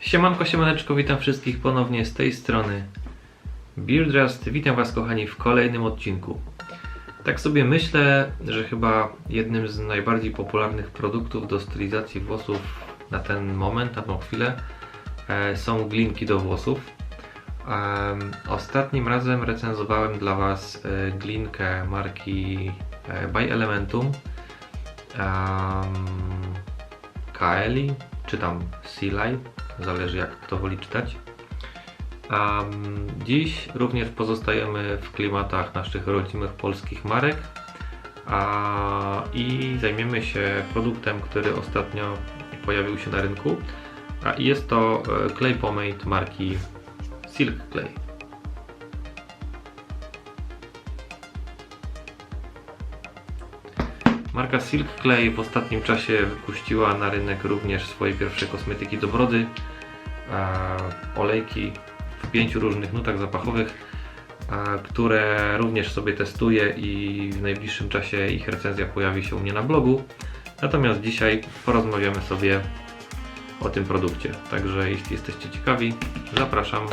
Siemanko, siemaneczko, witam wszystkich ponownie z tej strony Beardrust. Witam Was kochani w kolejnym odcinku. Tak sobie myślę, że chyba jednym z najbardziej popularnych produktów do stylizacji włosów na ten moment, na tą chwilę e, są glinki do włosów. Ostatnim razem recenzowałem dla Was e, glinkę marki e, By Elementum. Um, Kaeli, czy tam Sealai, zależy jak kto woli czytać. Um, dziś również pozostajemy w klimatach naszych rodzimych polskich marek a, i zajmiemy się produktem, który ostatnio pojawił się na rynku. A jest to e, clay pomade marki Silk Clay. Marka Silk Clay w ostatnim czasie wypuściła na rynek również swoje pierwsze kosmetyki do brody, olejki w pięciu różnych nutach zapachowych, które również sobie testuję i w najbliższym czasie ich recenzja pojawi się u mnie na blogu. Natomiast dzisiaj porozmawiamy sobie o tym produkcie. Także jeśli jesteście ciekawi, zapraszam.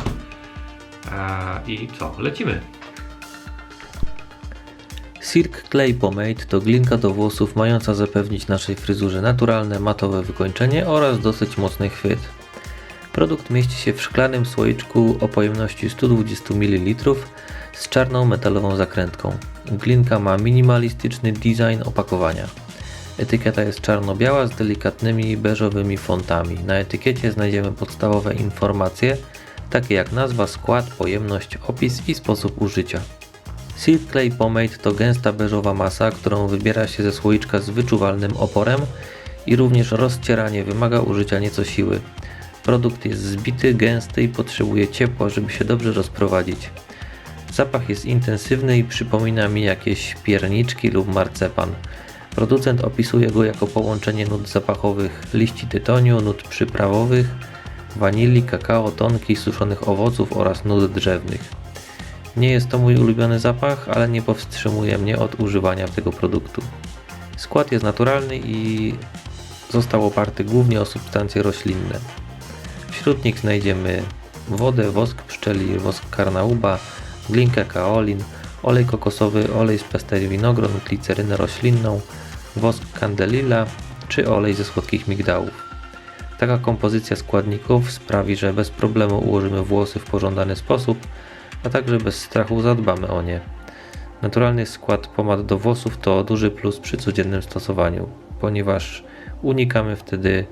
I co? Lecimy! Silk Clay Pomade to glinka do włosów mająca zapewnić naszej fryzurze naturalne, matowe wykończenie oraz dosyć mocny chwyt. Produkt mieści się w szklanym słoiczku o pojemności 120 ml z czarną metalową zakrętką. Glinka ma minimalistyczny design opakowania. Etykieta jest czarno-biała z delikatnymi beżowymi fontami. Na etykiecie znajdziemy podstawowe informacje, takie jak nazwa, skład, pojemność, opis i sposób użycia. Silk Clay Pomade to gęsta beżowa masa, którą wybiera się ze słoiczka z wyczuwalnym oporem i również rozcieranie wymaga użycia nieco siły. Produkt jest zbity, gęsty i potrzebuje ciepła, żeby się dobrze rozprowadzić. Zapach jest intensywny i przypomina mi jakieś pierniczki lub marcepan. Producent opisuje go jako połączenie nut zapachowych liści tytoniu, nut przyprawowych, wanilii, kakao, tonki, suszonych owoców oraz nut drzewnych. Nie jest to mój ulubiony zapach, ale nie powstrzymuje mnie od używania tego produktu. Skład jest naturalny i został oparty głównie o substancje roślinne. Wśród nich znajdziemy wodę, wosk pszczeli, wosk karnauba, glinkę kaolin, olej kokosowy, olej z pestery winogron, glicerynę roślinną, wosk candelilla czy olej ze słodkich migdałów. Taka kompozycja składników sprawi, że bez problemu ułożymy włosy w pożądany sposób, a także bez strachu zadbamy o nie. Naturalny skład pomad do włosów to duży plus przy codziennym stosowaniu, ponieważ unikamy wtedy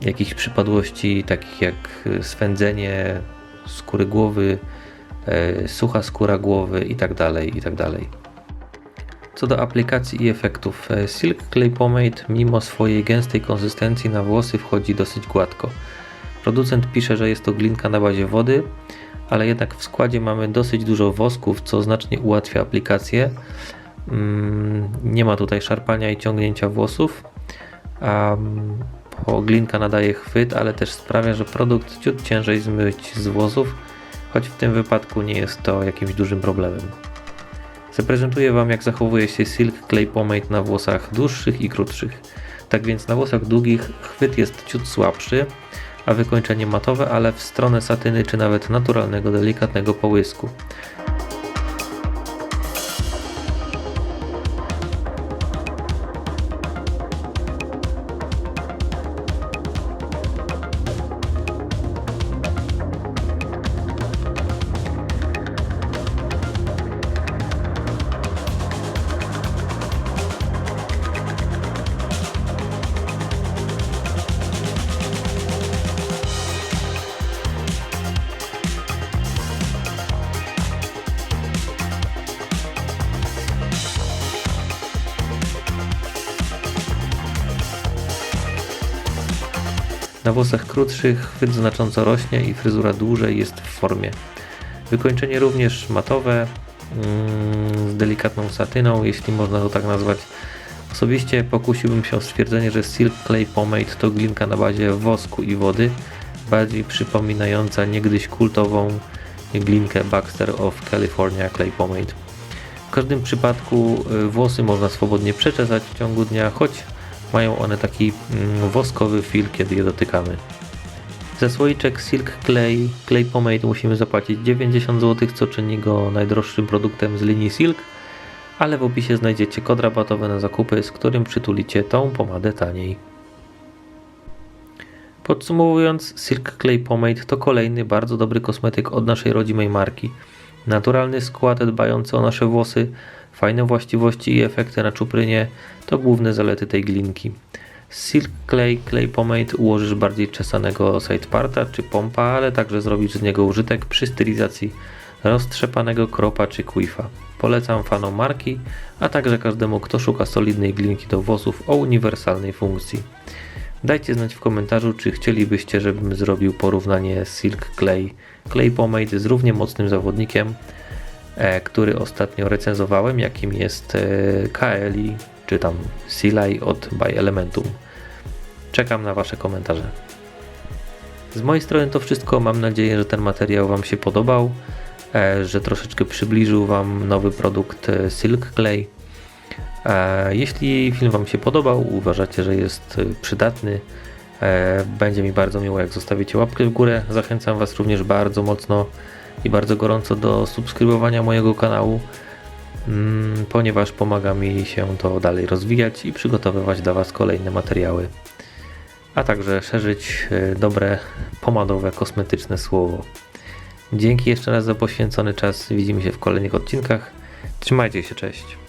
jakichś przypadłości takich jak swędzenie skóry głowy, e, sucha skóra głowy itd. itd. Co do aplikacji i efektów, e, Silk Clay Pomade mimo swojej gęstej konsystencji na włosy wchodzi dosyć gładko. Producent pisze, że jest to glinka na bazie wody, ale jednak w składzie mamy dosyć dużo wosków, co znacznie ułatwia aplikację. Mm, Nie ma tutaj szarpania i ciągnięcia włosów. Bo glinka nadaje chwyt, ale też sprawia, że produkt ciut ciężej zmyć z włosów, choć w tym wypadku nie jest to jakimś dużym problemem. Zaprezentuję Wam jak zachowuje się Silk Clay Pomade na włosach dłuższych i krótszych. Tak więc na włosach długich chwyt jest ciut słabszy, a wykończenie matowe, ale w stronę satyny czy nawet naturalnego, delikatnego połysku. Na włosach krótszych chwyt znacząco rośnie i fryzura dłużej jest w formie. Wykończenie również matowe, mm, z delikatną satyną, jeśli można to tak nazwać. Osobiście pokusiłbym się o stwierdzenie, że Silk Clay Pomade to glinka na bazie wosku i wody, bardziej przypominająca niegdyś kultową glinkę Baxter of California Clay Pomade. W każdym przypadku y, włosy można swobodnie przeczesać w ciągu dnia, choć mają one taki mm, woskowy fil, kiedy je dotykamy. Za słoiczek Silk Clay Clay Pomade musimy zapłacić 90 zł, co czyni go najdroższym produktem z linii Silk, ale w opisie znajdziecie kod rabatowy na zakupy, z którym przytulicie tą pomadę taniej. Podsumowując, Silk Clay Pomade to kolejny bardzo dobry kosmetyk od naszej rodzimej marki. Naturalny skład dbający o nasze włosy, fajne właściwości i efekty na czuprynie to główne zalety tej glinki. Z Silk Clay Clay Pomade ułożysz bardziej czesanego sideparta czy pompa, ale także zrobisz z niego użytek przy stylizacji roztrzepanego kropa czy quifa. Polecam fanom marki, a także każdemu kto szuka solidnej glinki do włosów o uniwersalnej funkcji. Dajcie znać w komentarzu, czy chcielibyście, żebym zrobił porównanie Silk Clay Clay Pomade z równie mocnym zawodnikiem, który ostatnio recenzowałem, jakim jest e, KLI czy tam Silai od By Elementum. Czekam na Wasze komentarze. Z mojej strony to wszystko. Mam nadzieję, że ten materiał Wam się podobał, e, że troszeczkę przybliżył Wam nowy produkt e, Silk Clay. E, Jeśli film Wam się podobał, uważacie, że jest e, przydatny, e, będzie mi bardzo miło, jak zostawicie łapkę w górę. Zachęcam Was również bardzo mocno i bardzo gorąco do subskrybowania mojego kanału, mm, ponieważ pomaga mi się to dalej rozwijać i przygotowywać dla Was kolejne materiały, a także szerzyć e, dobre, pomadowe, kosmetyczne słowo. Dzięki jeszcze raz za poświęcony czas. Widzimy się w kolejnych odcinkach. Trzymajcie się, cześć.